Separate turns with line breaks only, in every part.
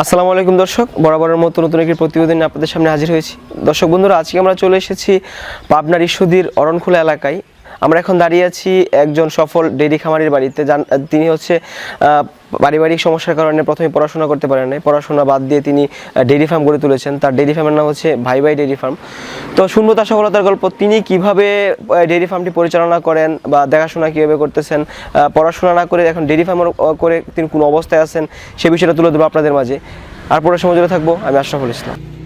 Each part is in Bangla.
আসসালামু আলাইকুম দর্শক, বরাবরের মতো নতুন একটি প্রতিবেদন আপনাদের সামনে হাজির হয়েছি। দর্শক বন্ধুরা, আজকে আমরা চলে এসেছি পাবনার ইস্যুদির অরণখোলা এলাকায়। আমরা এখন দাঁড়িয়ে আছি একজন সফল ডেইরি খামারির বাড়িতে। যান- তিনি হচ্ছে পারিবারিক সমস্যার কারণে প্রথমে পড়াশোনা করতে পারেন নাই। পড়াশোনা বাদ দিয়ে তিনি ডেইরি ফার্ম গড়ে তুলেছেন। তার ডেইরি ফার্মের নাম হচ্ছে ভাই ভাই ডেইরি ফার্ম। তো শুনব তার সফলতার গল্প, তিনি কীভাবে ডেইরি ফার্মটি পরিচালনা করেন বা দেখাশোনা কীভাবে করতেছেন পড়াশোনা না করে এখন ডেইরি ফার্ম করে তিনি কোন অবস্থায় আছেন, সে বিষয়টা তুলে দেবো আপনাদের মাঝে। আর সময় জুড়ে থাকব, আমি আশরাফুল ইসলাম।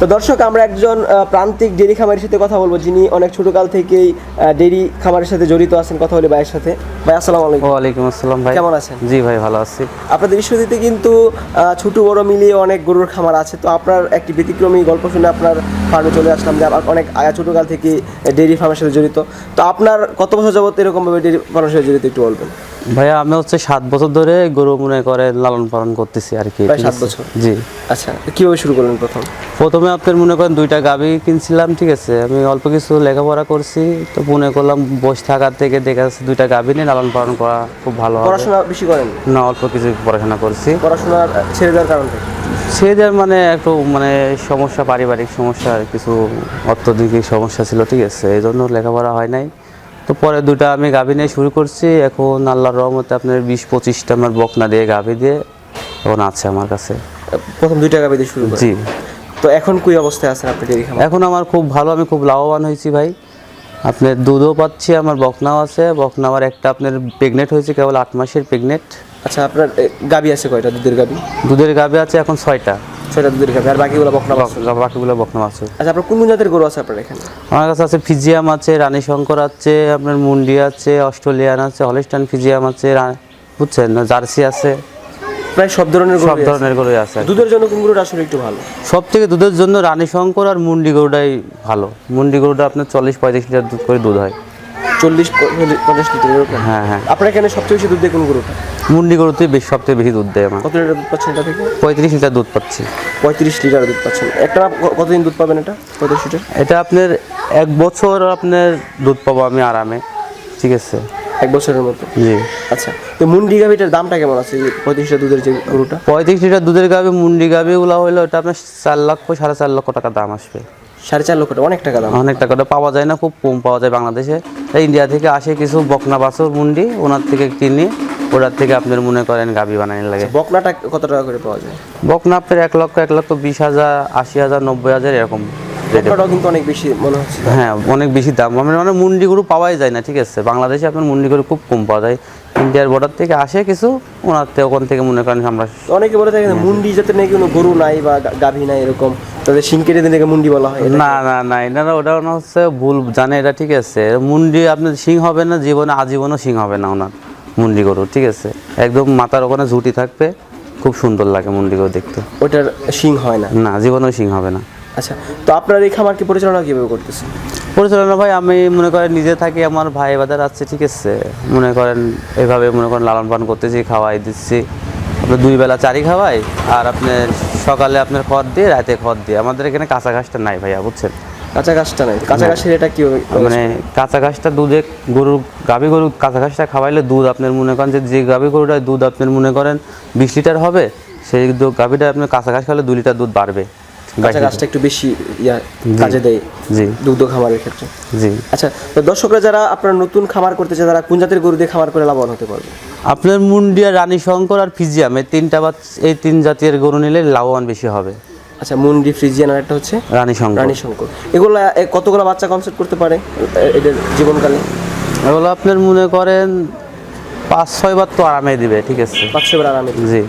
তো দর্শক আমরা একজন প্রান্তিক ডেরি খামারের সাথে কথা বলব যিনি অনেক ছোটকাল থেকেই ডেরি খামারের সাথে জড়িত আছেন কথা বলি ভাইয়ের সাথে। ভাই আসসালামু আলাইকুম।
ওয়ালাইকুম আসসালাম ভাই।
কেমন আছেন?
জি ভাই ভালো আছি।
আপনাদের ঈশ্বরদীতে কিন্তু ছোট বড় মিলিয়ে অনেক গরুর খামার আছে। তো আপনার একটি ব্যতিক্রমী গল্প শুনে আপনার ফার্মে চলে আসলাম যে আবার অনেক আয়া ছোটকাল থেকে ডেরি ফার্মের সাথে জড়িত। তো আপনার কত বছর যাবত এরকমভাবে ডেরি ফার্মের সাথে জড়িত একটু বলবেন?
ভাইয়া আমি হচ্ছে সাত বছর ধরে গরু মনে করে লালন পালন করতেছি আর কি।
সাত বছর।
জি।
আচ্ছা কীভাবে শুরু করলেন প্রথম?
প্রথমে আপনার মনে করেন দুইটা গাভি কিনছিলাম ঠিক আছে? আমি অল্প কিছু লেখাপড়া করছি তো মনে করলাম বসে থাকার থেকে দেখা যাচ্ছে দুইটা গাভি নিয়ে লালন পালন করা খুব ভালো
পড়াশোনা বেশি করেন?
না অল্প কিছু পড়াশোনা করছি।
পড়াশোনা ছেড়ে দেওয়ার কারণ
সেদের মানে একটু মানে সমস্যা পারিবারিক সমস্যা আর কিছু অর্থনৈতিক সমস্যা ছিল ঠিক আছে? এই জন্য লেখাপড়া হয় নাই। তো পরে দুটা আমি গাভি নিয়ে শুরু করছি। এখন আল্লাহর রহমতে আপনার বিশ পঁচিশটা আমার বকনা দিয়ে গাভি দিয়ে এখন আছে আমার কাছে।
প্রথম দুইটা টাকা দিয়ে শুরু
জি।
তো এখন কই অবস্থায় আছেন আপনি ডেরি খামার
এখন আমার খুব ভালো আমি খুব লাভবান হয়েছি ভাই। আপনার দুধও পাচ্ছি আমার বকনাও আছে। বকনা আমার একটা আপনার প্রেগনেন্ট হয়েছে কেবল আট মাসের প্রেগনেন্ট
আচ্ছা আপনার গাবি আছে কয়টা দুধের গাবি?
দুধের গাভি আছে এখন ছয়টা।
ছয়টা দুধের গাবি আর বাকিগুলো বকনা।
বাকিগুলো বকনা আছে।
আচ্ছা আপনার কোন কোন জাতের গরু আছে আপনার এখানে?
আমার কাছে আছে ফিজিয়াম আছে রানী শঙ্কর আছে আপনার মুন্ডি আছে অস্ট্রেলিয়ান আছে হলিস্টান ফিজিয়াম আছে বুঝছেন না জার্সি আছে।
প্রায় সব ধরনের গরু
সব ধরনের গরুই আছে।
দুধের জন্য কোন গরুটা আসলে একটু ভালো?
সব থেকে দুধের জন্য রানী শঙ্কর আর মুন্ডি গরুটাই ভালো। মুন্ডি গরুটা আপনার চল্লিশ পঁয়ত্রিশ লিটার দুধ করে দুধ হয়।
চল্লিশ পঞ্চাশ লিটার
হ্যাঁ হ্যাঁ।
আপনার এখানে সবচেয়ে বেশি দুধ দেয় কোন গরুটা?
মুন্ডি গরুতে বেশি সব থেকে বেশি দুধ দেয় আমার।
কত লিটার দুধ পাচ্ছেন এটা থেকে?
পঁয়ত্রিশ লিটার দুধ পাচ্ছি।
পঁয়ত্রিশ লিটার দুধ পাচ্ছেন। একটা কতদিন দুধ পাবেন এটা? পঁয়ত্রিশ লিটার?
এটা আপনার এক বছর আপনার দুধ পাবো আমি আরামে। ঠিক আছে?
এক বছরের মতো।
জি।
আচ্ছা তো মুন্ডি গাভিটার দামটা কেমন আছে? পঁয়ত্রিশ লিটার দুধের যে গরুটা?
পঁয়ত্রিশ লিটার দুধের গাভি মুন্ডি গাভিগুলো হইল ওটা আপনার চার লক্ষ সাড়ে চার লক্ষ টাকা দাম আসবে।
সাড়ে চার লক্ষ টাকা অনেক টাকা দাম।
অনেক টাকাটা পাওয়া যায় না খুব কম পাওয়া যায় বাংলাদেশে। তাই ইন্ডিয়া থেকে আসে কিছু বকনা বাছুর মুন্ডি ওনার থেকে কিনি ওটার থেকে আপনার মনে করেন গাভি বানানোর লাগে।
বকনাটা কত টাকা করে পাওয়া যায়?
বকনা আপনার এক লক্ষ এক লক্ষ বিশ হাজার আশি হাজার নব্বই হাজার এরকম।
বকনাটাও কিন্তু অনেক বেশি মনে হচ্ছে।
হ্যাঁ অনেক বেশি দাম। মানে মানে মুন্ডি গরু পাওয়াই যায় না ঠিক আছে? বাংলাদেশে আপনার মুন্ডি গরু খুব কম পাওয়া যায়। ইন্ডিয়ার বর্ডার থেকে আসে কিছু ওনার থেকে ওখান থেকে মনে করেন আমরা
অনেকে বলে থাকে মুন্ডি যাতে নাকি কোনো গরু নাই বা গাভী নাই এরকম তাদের শিং কেটে দিলে মুন্ডি বলা হয়
না না না এনারা ওটা ওনার হচ্ছে ভুল জানে এটা ঠিক আছে? মুন্ডি আপনার সিং হবে না জীবনে আজীবনও সিং হবে না ওনার মুন্ডি গরু ঠিক আছে? একদম মাথার ওখানে ঝুটি থাকবে খুব সুন্দর লাগে মুন্ডি গরু দেখতে।
ওটার শিং হয় না।
না জীবনেও সিং হবে না।
আচ্ছা তো আপনার এই খামারকে পরিচালনা কীভাবে করতেছেন?
পরিচালনা ভাই আমি মনে করেন নিজে থাকি আমার ভাই বাজার আছে ঠিক আছে। মনে করেন এভাবে মনে করেন লালন পালন করতেছি খাওয়াই দিচ্ছি। আপনার দুই বেলা চারি খাওয়াই আর আপনার সকালে আপনার খড় দিয়ে রাতে খড় দিয়ে। আমাদের এখানে কাঁচা ঘাসটা নাই ভাইয়া বুঝছেন?
কাঁচা ঘাসটা নাই। কাঁচা ঘাসের এটা কি
মানে কাঁচা ঘাসটা দুধে গরু গাভী গরু কাঁচা ঘাসটা খাওয়াইলে দুধ আপনার মনে করেন যে যে গাভী গরুটার দুধ আপনার মনে করেন বিশ লিটার হবে সেই গাভীটা আপনার কাঁচা ঘাস খাওয়ালে দু লিটার দুধ বাড়বে।
কাঁচা ঘাসটা একটু বেশি ইয়া কাজে দেয়
জি।
দুগ্ধ খামারের ক্ষেত্রে।
জি।
আচ্ছা তো দর্শকরা যারা আপনার নতুন খামার করতে চায় তারা কোন জাতের গরু দিয়ে খামার করে লাভবান হতে পারবে?
আপনার মুন্ডিয়া রানী শঙ্কর আর ফিজিয়াম এই তিনটা বাচ এই তিন জাতীয় গরু নিলে লাভবান বেশি হবে।
আচ্ছা মুন্ডি ফ্রিজিয়ান আর একটা হচ্ছে?
রানী শঙ্কর।
রানী শঙ্কর। এগুলো কতগুলো বাচ্চা কনসেপ্ট করতে পারে এদের জীবনকালে?
এগুলো আপনার মনে করেন পাঁচ ছয় বার তো আরামে দিবে ঠিক আছে।
পাঁচশো বার আরামে
জি।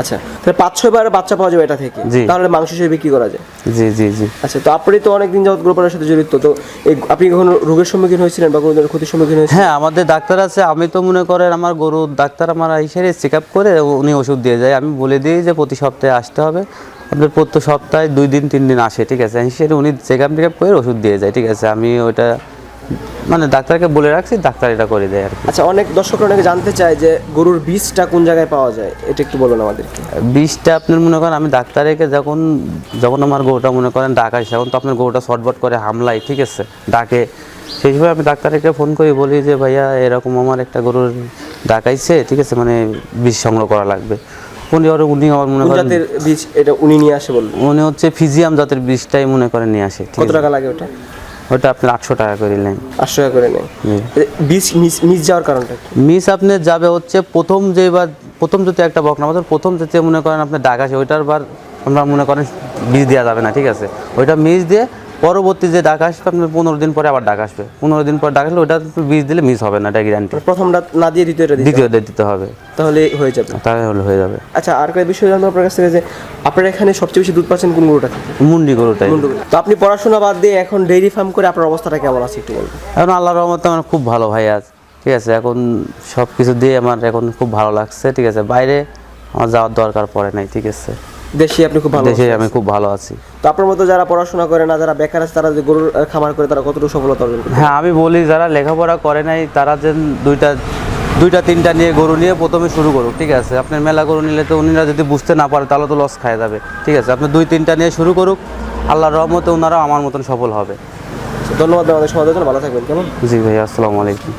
আচ্ছা তাহলে পাঁচ ছয় বার বাচ্চা পাওয়া যাবে এটা থেকে। তাহলে মাংস হিসেবে বিক্রি করা যায়।
জি জি জি।
আচ্ছা তো আপনি তো অনেকদিন যাবত গরু সাথে জড়িত তো এই আপনি কখনো রোগের সম্মুখীন হয়েছিলেন বা কোনো ধরনের ক্ষতির সম্মুখীন হয়েছিলেন?
হ্যাঁ আমাদের ডাক্তার আছে আমি তো মনে করেন আমার গরুর ডাক্তার আমার হিসেবে চেক আপ করে উনি ওষুধ দিয়ে যায়। আমি বলে দিই যে প্রতি সপ্তাহে আসতে হবে। আপনার প্রতি সপ্তাহে দুই দিন তিন দিন আসে ঠিক আছে? হিসেবে উনি চেক আপ টেক আপ করে ওষুধ দিয়ে যায় ঠিক আছে? আমি ওইটা মানে ডাক্তারকে বলে রাখছি ডাক্তার এটা করে দেয় আর কি।
আচ্ছা অনেক দর্শক অনেকে জানতে চায় যে গরুর বীজটা কোন জায়গায় পাওয়া যায় এটা একটু বলুন আমাদেরকে।
বীজটা আপনার মনে করেন আমি ডাক্তারকে যখন যখন আমার গরুটা মনে করেন ডাক আসে তখন তো আপনার গরুটা শর্টবট করে হামলায় ঠিক আছে ডাকে। সেই সময় আমি ডাক্তারকে ফোন করি বলি যে ভাইয়া এরকম আমার একটা গরুর ডাকাইছে ঠিক আছে মানে বীজ সংগ্রহ করা লাগবে। উনি আর উনি আমার মনে করেন
জাতের বীজ এটা উনি নিয়ে আসে বলুন
উনি হচ্ছে ফিজিয়াম জাতের বীজটাই মনে করেন নিয়ে আসে
কত টাকা লাগে ওটা?
ওটা আপনার আটশো টাকা করে নেন।
আটশো টাকা করে নেন। বীজ মিস মিস যাওয়ার কারণটা
মিস আপনি যাবে হচ্ছে প্রথম যে এবার প্রথম যদি একটা বকনা বাজার প্রথম যেতে মনে করেন আপনার ডাক আছে ওইটার বার আমরা মনে করেন বীজ দেওয়া যাবে না ঠিক আছে? ওইটা মিস দিয়ে পরবর্তী যে ডাক আসবে আপনার পনেরো দিন পরে আবার ডাক আসবে। পনেরো দিন পর ডাক আসলে ওটা বীজ দিলে মিস হবে না এটা গ্যারান্টি
প্রথমটা না দিয়ে দ্বিতীয়টা
দ্বিতীয় দিতে হবে।
তাহলে হয়ে যাবে।
তাহলে হয়ে যাবে।
আচ্ছা আর কয়েক বিষয় জানব আপনার কাছ থেকে যে আপনার এখানে সবচেয়ে বেশি দুধ পাচ্ছেন কোন গরুটা?
মুন্ডি গরুটাই।
তো আপনি পড়াশোনা বাদ দিয়ে এখন ডেইরি ফার্ম করে আপনার অবস্থাটা কেমন আছে একটু বলবেন
এখন আল্লাহর রহমতে আমার খুব ভালো ভাই আজ ঠিক আছে? এখন সব কিছু দিয়ে আমার এখন খুব ভালো লাগছে ঠিক আছে? বাইরে আমার যাওয়ার দরকার পড়ে নাই ঠিক আছে?
দেশে আপনি খুব ভালো
দেশে আমি খুব ভালো আছি।
তো আপনার মতো যারা পড়াশোনা করে না যারা বেকার আছে তারা যে গরুর খামার করে তারা কতটুকু সফলতা অর্জন করে
হ্যাঁ আমি বলি যারা লেখাপড়া করে নাই তারা যেন দুইটা দুইটা তিনটা নিয়ে গরু নিয়ে প্রথমে শুরু করুক ঠিক আছে? আপনার মেলা গরু নিলে তো উনিরা যদি বুঝতে না পারে তাহলে তো লস খায় যাবে ঠিক আছে? আপনি দুই তিনটা নিয়ে শুরু করুক আল্লাহর রহমতে ওনারাও আমার মতন সফল হবে।
ধন্যবাদ আমাদের সমাজের জন্য ভালো থাকবেন কেমন?
জি ভাই আসসালামু আলাইকুম।